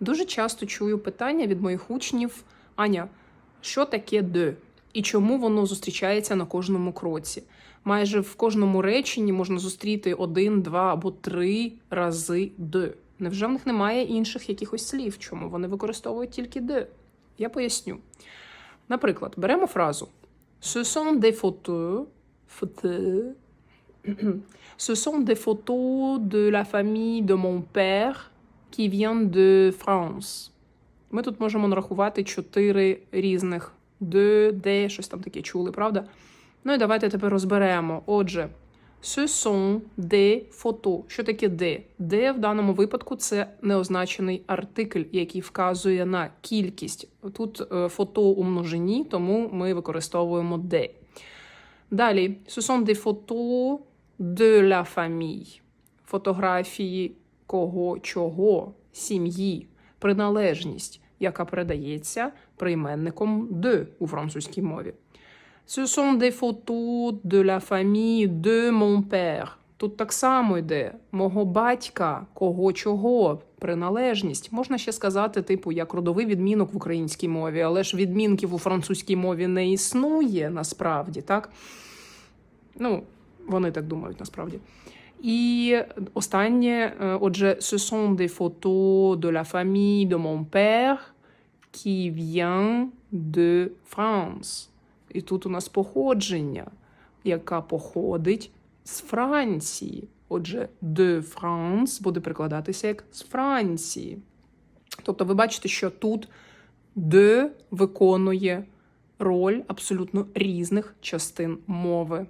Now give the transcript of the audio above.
Дуже часто чую питання від моїх учнів: Аня, що таке де? І чому воно зустрічається на кожному кроці? Майже в кожному реченні можна зустріти один, два або три рази де. Невже в них немає інших якихось слів? Чому вони використовують тільки де? Я поясню. Наприклад, беремо фразу Ce sont des photos, photos Ce sont des photos de la famille de mon père qui vient de France. Ми тут можемо нарахувати чотири різних де, де, щось там таке чули, правда? Ну і давайте тепер розберемо. Отже, ce sont des photos. Що таке де? Де в даному випадку це неозначений артикль, який вказує на кількість. Тут е, фото у множині, тому ми використовуємо де. Далі, ce sont des photos de la famille. Фотографії кого чого, сім'ї, приналежність, яка передається прийменником de у французькій мові. Ce sont des photos de la famille de mon père. Тут так само йде мого батька, кого чого, приналежність. Можна ще сказати, типу, як родовий відмінок в українській мові, але ж відмінків у французькій мові не існує насправді, так? Ну, вони так думають насправді. І останнє, е, отже, ce sont des photos de la famille de mon père qui vient de France. І тут у нас походження, яка походить з Франції. Отже, de France буде прикладатися як з Франції. Тобто ви бачите, що тут de виконує роль абсолютно різних частин мови.